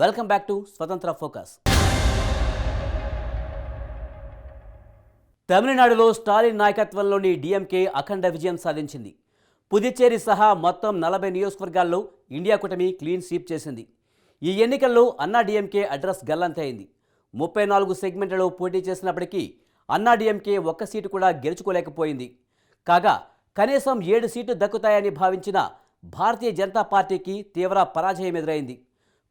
Welcome back to Swatantra focus. తమిళనాడులో స్టాలిన్ నాయకత్వంలోని DMK అఖండ విజయం సాధించింది. పుదుచ్చేరి సహా మొత్తం నలభై నియోజకవర్గాల్లో ఇండియా కూటమి క్లీన్ స్వీప్ చేసింది. ఈ ఎన్నికల్లో అన్నా డిఎంకే అడ్రస్ గల్లంతైంది ముప్పై నాలుగు సెగ్మెంట్లలో పోటీ చేసినప్పటికీ అన్నా డిఎంకే ఒక్క సీటు కూడా గెలుచుకోలేకపోయింది. కాగా కనీసం ఏడు సీట్లు దక్కుతాయని భావించిన భారతీయ జనతా పార్టీకి తీవ్ర పరాజయం ఎదురైంది.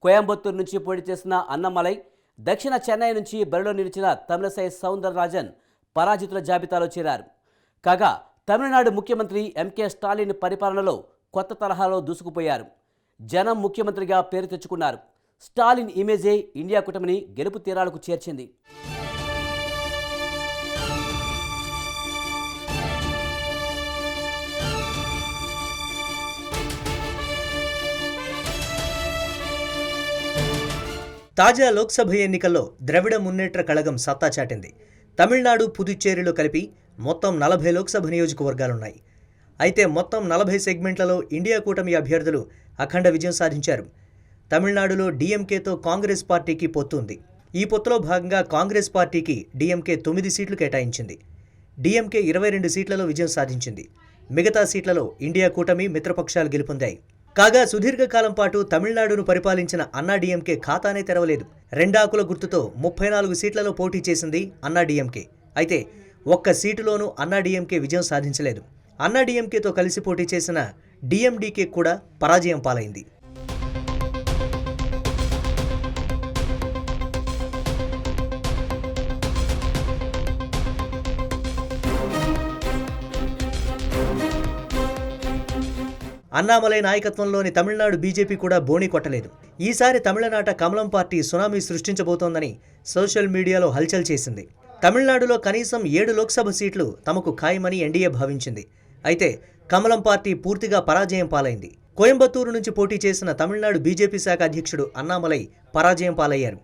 కోయంబత్తూరు నుంచి పోటీ చేసిన అన్నమలై దక్షిణ చెన్నై నుంచి బరిలో నిలిచిన తమిళసై సౌందరరాజన్ పరాజితుల జాబితాలో చేరారు. కాగా తమిళనాడు ముఖ్యమంత్రి ఎంకే స్టాలిన్ పరిపాలనలో కొత్త తరహాలో దూసుకుపోయారు. జనం ముఖ్యమంత్రిగా పేరు తెచ్చుకున్నారు. స్టాలిన్ ఇమేజే ఇండియా కూటమిని గెలుపు తీరాలకు చేర్చింది. తాజా లోక్సభ ఎన్నికల్లో ద్రవిడ మున్నేట్ర కళగం సత్తా చాటింది. తమిళనాడు పుదుచ్చేరిలో కలిపి మొత్తం నలభై లోక్సభ నియోజకవర్గాలున్నాయి. అయితే మొత్తం నలభై సెగ్మెంట్లలో ఇండియా కూటమి అభ్యర్థులు అఖండ విజయం సాధించారు. తమిళనాడులో డీఎంకేతో కాంగ్రెస్ పార్టీకి పొత్తు ఉంది. ఈ పొత్తులో భాగంగా కాంగ్రెస్ పార్టీకి డీఎంకే తొమ్మిది సీట్లు కేటాయించింది. డీఎంకే ఇరవై రెండు సీట్లలో విజయం సాధించింది. మిగతా సీట్లలో ఇండియా కూటమి మిత్రపక్షాలు గెలుపొందాయి. కాగా సుదీర్ఘకాలం పాటు తమిళనాడును పరిపాలించిన అన్నాడీఎంకే ఖాతానే తెరవలేదు. రెండాకుల గుర్తుతో ముప్పై నాలుగు సీట్లలో పోటీ చేసింది అన్నాడీఎంకే అయితే ఒక్క సీటులోనూ అన్నాడీఎంకే విజయం సాధించలేదు. అన్నాడీఎంకేతో కలిసి పోటీ చేసిన డీఎండీకే కూడా పరాజయం పాలైంది. అన్నామలై నాయకత్వంలోని తమిళనాడు బీజేపీ కూడా బోణి కొట్టలేదు. ఈసారి తమిళనాట కమలం పార్టీ సునామీ సృష్టించబోతోందని సోషల్ మీడియాలో హల్చల్ చేసింది. తమిళనాడులో కనీసం ఏడు లోక్సభ సీట్లు తమకు ఖాయమని ఎన్డీఏ భావించింది. అయితే కమలం పార్టీ పూర్తిగా పరాజయం పాలైంది. కోయంబత్తూరు నుంచి పోటీ చేసిన తమిళనాడు బీజేపీ శాఖ అధ్యక్షుడు అన్నామలై పరాజయం పాలయ్యారు.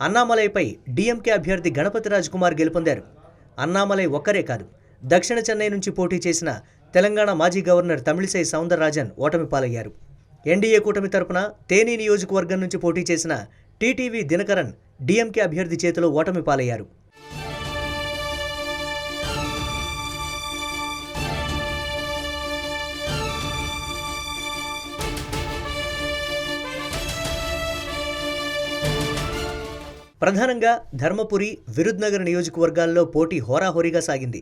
అన్నామలైపై డీఎంకే అభ్యర్థి గణపతి రాజ్ కుమార్ గెలుపొందారు. అన్నామలై ఒక్కరే కాదు దక్షిణ చెన్నై నుంచి పోటీ చేసిన తెలంగాణ మాజీ గవర్నర్ తమిళిసై సౌందరరాజన్ ఓటమి పాలయ్యారు. ఎన్డీఏ కూటమి తరపున తేనీ నియోజకవర్గం నుంచి పోటీ చేసిన టీటీవీ దినకరన్ డీఎంకే అభ్యర్థి చేతిలో ఓటమి పాలయ్యారు. ప్రధానంగా ధర్మపురి విరుద్నగర్ నియోజకవర్గాల్లో పోటీ హోరాహోరీగా సాగింది.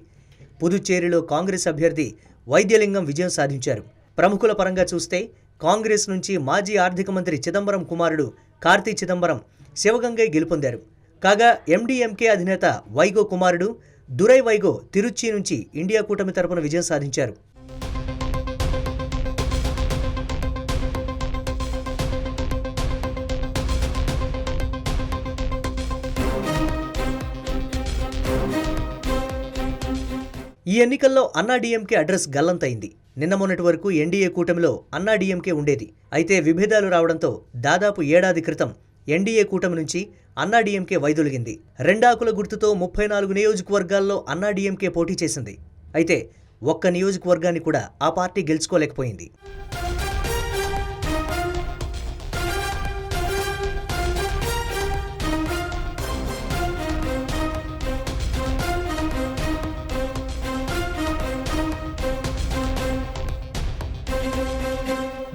పుదుచ్చేరిలో కాంగ్రెస్ అభ్యర్థి వైద్యలింగం విజయం సాధించారు. ప్రముఖుల పరంగా చూస్తే కాంగ్రెస్ నుంచి మాజీ ఆర్థిక మంత్రి చిదంబరం కుమారుడు కార్తీ చిదంబరం శివగంగై గెలుపొందారు. కాగా ఎండీఎంకే అధినేత వైగో కుమారుడు దురై వైగో తిరుచి నుంచి ఇండియా కూటమి తరపున విజయం సాధించారు. ఈ ఎన్నికల్లో అన్నాడీఎంకే అడ్రస్ గల్లంతైంది. నిన్న మొన్నటి వరకు ఎన్డీఏ కూటమిలో అన్నాడీఎంకే ఉండేది. అయితే విభేదాలు రావడంతో దాదాపు ఏడాది క్రితం ఎన్డీఏ కూటమి నుంచి అన్నాడీఎంకే వైదొలిగింది. రెండాకుల గుర్తుతో ముప్పై నాలుగు నియోజకవర్గాల్లో అన్నా డీఎంకే పోటీ చేసింది. అయితే ఒక్క నియోజకవర్గాన్ని కూడా ఆ పార్టీ గెలుచుకోలేకపోయింది.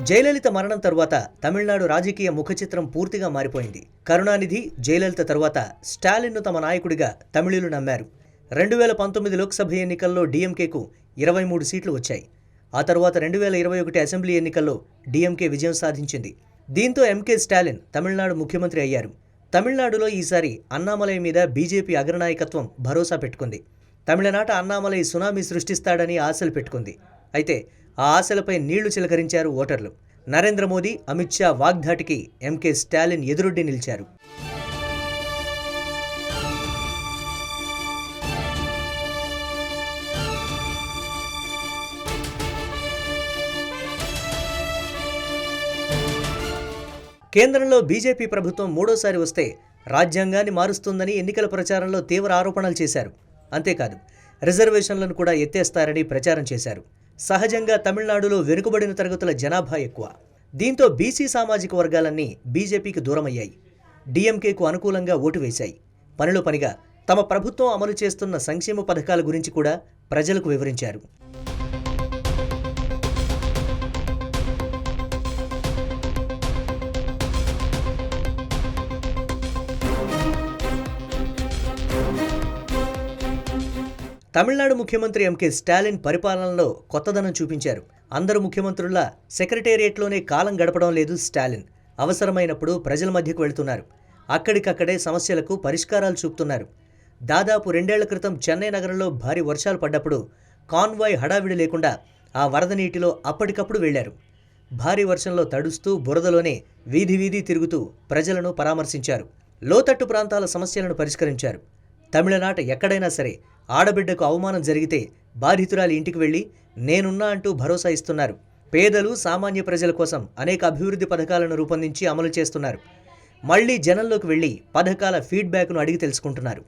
జయలలిత మరణం తరువాత తమిళనాడు రాజకీయ ముఖచిత్రం పూర్తిగా మారిపోయింది. కరుణానిధి జయలలిత తరువాత స్టాలిన్ను తమ నాయకుడిగా తమిళులు నమ్మారు. రెండు వేల పంతొమ్మిది లోక్సభ ఎన్నికల్లో డీఎంకేకు ఇరవై మూడు సీట్లు వచ్చాయి. ఆ తర్వాత రెండు వేల ఇరవై ఒకటి అసెంబ్లీ ఎన్నికల్లో డీఎంకే విజయం సాధించింది. దీంతో ఎంకే స్టాలిన్ తమిళనాడు ముఖ్యమంత్రి అయ్యారు. తమిళనాడులో ఈసారి అన్నామలై మీద బీజేపీ అగ్రనాయకత్వం భరోసా పెట్టుకుంది. తమిళనాట అన్నామలై సునామీ సృష్టిస్తాడని ఆశలు పెట్టుకుంది. అయితే ఆ ఆశలపై నీళ్ళు చిలకరించారు ఓటర్లు. నరేంద్ర మోదీ అమిత్ షా వాగ్ధాటికి ఎంకే స్టాలిన్ ఎదురొడ్డి నిలిచారు. కేంద్రంలో బీజేపీ ప్రభుత్వం మూడోసారి వస్తే రాజ్యాంగాన్ని మారుస్తుందని ఎన్నికల ప్రచారంలో తీవ్ర ఆరోపణలు చేశారు. అంతేకాదు రిజర్వేషన్లను కూడా ఎత్తేస్తారని ప్రచారం చేశారు. సహజంగా తమిళనాడులో వెనుకబడిన తరగతుల జనాభా ఎక్కువ. దీంతో బీసీ సామాజిక వర్గాలన్నీ బీజేపీకి దూరమయ్యాయి. డిఎంకేకు అనుకూలంగా ఓటు వేశాయి. పనిలో పనిగా తమ ప్రభుత్వం అమలు చేస్తున్న సంక్షేమ పథకాల గురించి కూడా ప్రజలకు వివరించారు. తమిళనాడు ముఖ్యమంత్రి ఎంకే స్టాలిన్ పరిపాలనలో కొత్తదనం చూపించారు. అందరు ముఖ్యమంత్రుల సెక్రటేరియట్లోనే కాలం గడపడం లేదు స్టాలిన్. అవసరమైనప్పుడు ప్రజల మధ్యకు వెళ్తున్నారు. అక్కడికక్కడే సమస్యలకు పరిష్కారాలు చూపుతున్నారు. దాదాపు రెండేళ్ళ క్రితం చెన్నై నగరంలో భారీ వర్షాలు పడ్డప్పుడు కాన్వాయ్ హడావిడి లేకుండా ఆ వరద నీటిలో అప్పటికప్పుడు వెళ్ళారు. భారీ వర్షంలో తడుస్తూ బురదలోనే వీధి వీధి తిరుగుతూ ప్రజలను పరామర్శించారు. లోతట్టు ప్రాంతాల సమస్యలను పరిష్కరించారు. తమిళనాట ఎక్కడైనా సరే ఆడబిడ్డకు అవమానం జరిగితే బాధితురాలి ఇంటికి వెళ్ళి నేనున్నా అంటూ భరోసా ఇస్తున్నారు. పేదలు సామాన్య ప్రజల కోసం అనేక అభివృద్ధి పథకాలను రూపొందించి అమలు చేస్తున్నారు. మళ్ళీ జనంలోకి వెళ్ళి పథకాల ఫీడ్బ్యాక్ను అడిగి తెలుసుకుంటున్నారు.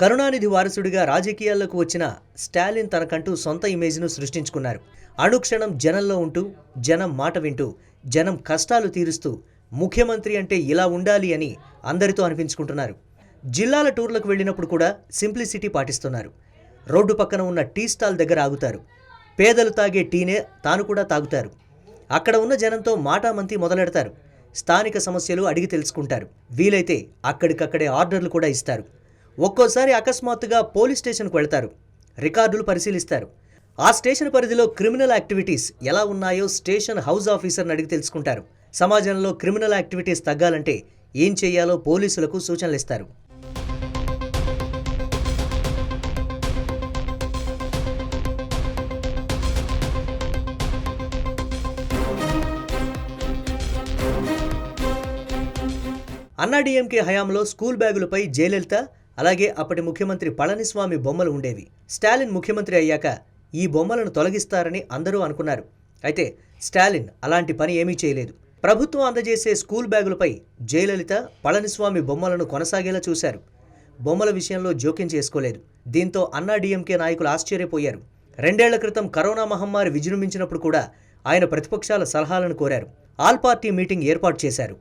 కరుణానిధి వారసుడిగా రాజకీయాల్లోకి వచ్చిన స్టాలిన్ తనకంటూ సొంత ఇమేజ్ను సృష్టించుకున్నారు. అణుక్షణం జనంలో ఉంటూ జనం మాట వింటూ జనం కష్టాలు తీరుస్తూ ముఖ్యమంత్రి అంటే ఇలా ఉండాలి అని అందరితో అనిపించుకుంటున్నారు. జిల్లాల టూర్లకు వెళ్ళినప్పుడు కూడా సింప్లిసిటీ పాటిస్తున్నారు. రోడ్డు పక్కన ఉన్న టీ స్టాల్ దగ్గర ఆగుతారు. పేదలు తాగే టీనే తాను కూడా తాగుతారు. అక్కడ ఉన్న జనంతో మాటామంతి మొదలెడతారు. స్థానిక సమస్యలు అడిగి తెలుసుకుంటారు. వీలైతే అక్కడికక్కడే ఆర్డర్లు కూడా ఇస్తారు. ఒక్కోసారి అకస్మాత్తుగా పోలీస్ స్టేషన్కు వెళ్తారు. రికార్డులు పరిశీలిస్తారు. ఆ స్టేషన్ పరిధిలో క్రిమినల్ యాక్టివిటీస్ ఎలా ఉన్నాయో స్టేషన్ హౌస్ ఆఫీసర్ని అడిగి తెలుసుకుంటారు. సమాజంలో క్రిమినల్ యాక్టివిటీస్ తగ్గాలంటే ఏం చేయాలో పోలీసులకు సూచనలు ఇస్తారు. అన్నాడీఎంకే హయాంలో స్కూల్ బ్యాగులపై జయలలిత అలాగే అప్పటి ముఖ్యమంత్రి పళనిస్వామి బొమ్మలు ఉండేవి. స్టాలిన్ ముఖ్యమంత్రి అయ్యాక ఈ బొమ్మలను తొలగిస్తారని అందరూ అనుకున్నారు. అయితే స్టాలిన్ అలాంటి పని ఏమీ చేయలేదు. ప్రభుత్వం అందజేసే స్కూల్ బ్యాగులపై జయలలిత పళనిస్వామి బొమ్మలను కొనసాగేలా చూశారు. బొమ్మల విషయంలో జోక్యం చేసుకోలేదు. దీంతో అన్నా డిఎంకే నాయకులు ఆశ్చర్యపోయారు. రెండేళ్ళ క్రితం కరోనా మహమ్మారి విజృంభించినప్పుడు కూడా ఆయన ప్రతిపక్షాల సలహాలను కోరారు. ఆల్ పార్టీ మీటింగ్ ఏర్పాటు చేశారు.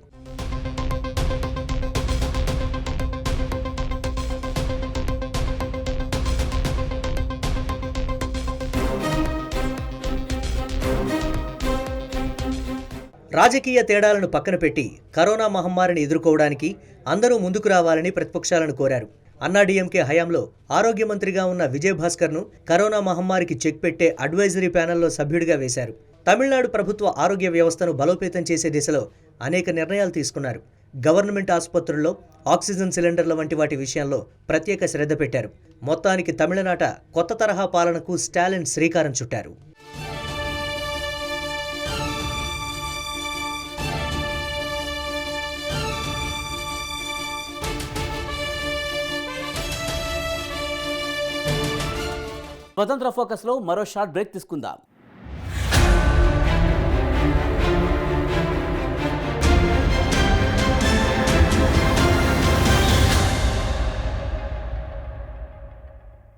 రాజకీయ తేడాలను పక్కన పెట్టి కరోనా మహమ్మారిని ఎదుర్కోవడానికి అందరూ ముందుకు రావాలని ప్రతిపక్షాలను కోరారు. అన్నాడీఎంకే హయాంలో ఆరోగ్య మంత్రిగా ఉన్న విజయభాస్కర్ను కరోనా మహమ్మారికి చెక్ పెట్టే అడ్వైజరీ ప్యానెల్లో సభ్యుడిగా వేశారు. తమిళనాడు ప్రభుత్వ ఆరోగ్య వ్యవస్థను బలోపేతం చేసే దిశలో అనేక నిర్ణయాలు తీసుకున్నారు. గవర్నమెంట్ ఆసుపత్రుల్లో ఆక్సిజన్ సిలిండర్ల వంటి వాటి విషయంలో ప్రత్యేక శ్రద్ధ పెట్టారు. మొత్తానికి తమిళనాట కొత్త తరహా పాలనకు స్టాలిన్ శ్రీకారం చుట్టారు. స్వతంత్ర ఫోకస్లో మరో షార్ట్ బ్రేక్ తీసుకుందాం.